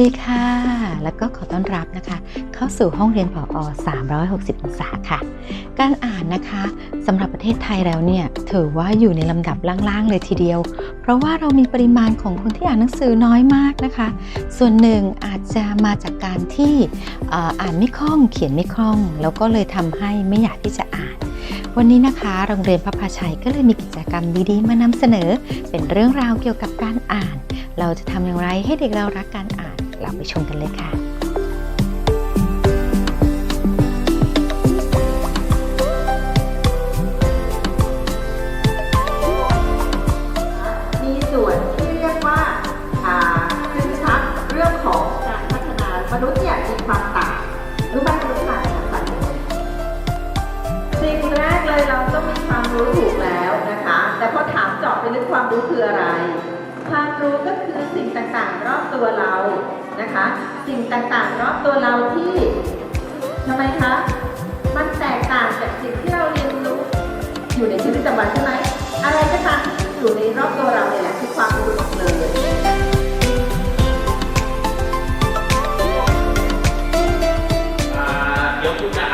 ดีค่ะ แล้วก็ขอต้อนรับนะคะ เข้าสู่ห้องเรียนผออ360 องศาค่ะ การอ่านนะคะสำหรับประเทศไทยแล้วเนี่ยถือว่าอยู่ในลำดับล่างๆเลยทีเดียว เพราะว่าเรามีปริมาณของคนที่อ่านหนังสือน้อยมากนะคะ ส่วนหนึ่งอาจจะมาจากการที่อ่ออ่านไม่คล่องเขียนไม่คล่อง แล้วก็เลยทำให้ไม่อยากที่จะอ่านวันนี้นะคะโรงเรียนพระพาชัยก็เลยมีกิจกรรมดีๆ มานำเสนอ เป็นเรื่องราวเกี่ยวกับการอ่าน เราจะทำอย่างไรให้เด็กเรารักการอ่าน เราไปชมกันเลยค่ะมีส่วนที่เรียกว่าอ่าคึกคักเรื่องของการพัฒนามนุษย์เนี่ยมีความต่างรู้ไหมมนุษย์ต่างกันต่างยังไงสิ่งแรกเลยเราต้องมีความรู้ถูกแล้วนะคะแต่พอถามเจาะไปลึกความรู้คืออะไร ความรู้ก็คือสิ่งต่างๆ รอบตัวเรา นะคะ สิ่งต่างๆรอบตัวเราที่ทำไมคะ มันแตกต่างจากสิ่งที่เราเรียนรู้อยู่ในชีวิตประจำวันใช่ไหมอะไรก็ตามที่อยู่ในรอบตัวเราเนี่ยแหละคือความรู้หมดเลยอ่าเดี๋ยวคุณจะ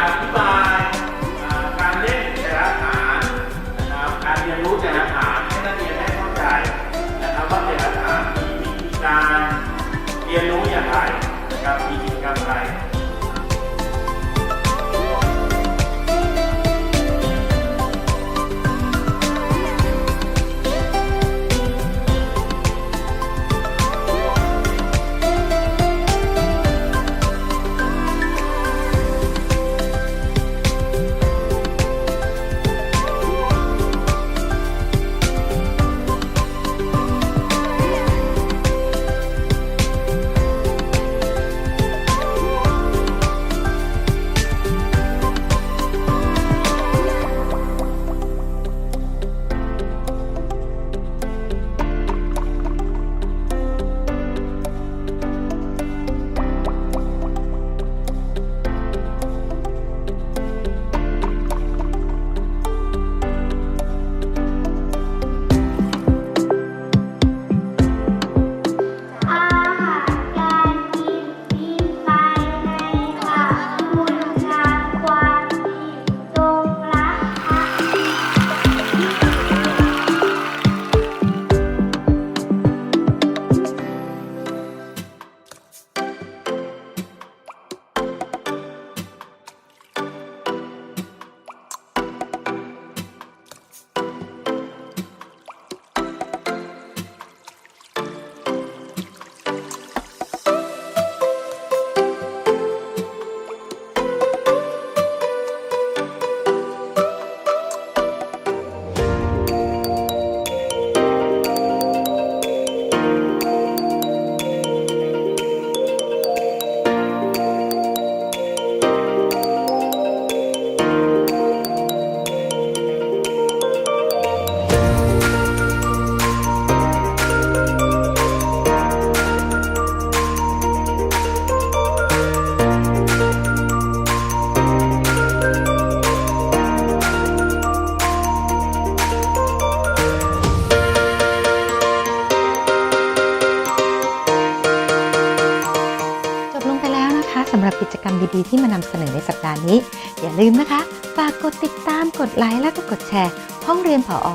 สำหรับกิจกรรมดีๆที่มานำเสนอในสัปดาห์นี้ อย่าลืมนะคะฝากกดติดตามกดไลค์และก็กดแชร์ ห้องเรียนผออ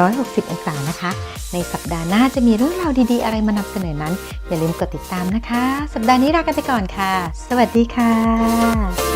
360 องศานะคะ ในสัปดาห์หน้าจะมีเรื่องราวดีๆ อะไรมานำเสนอนั้น อย่าลืมกดติดตามนะคะ สัปดาห์นี้ลากันไปก่อนค่ะ สวัสดีค่ะ